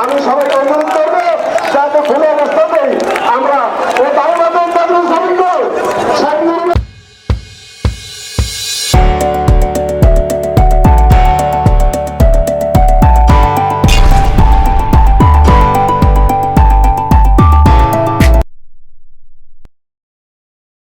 আমি সবাইকে অনুরোধ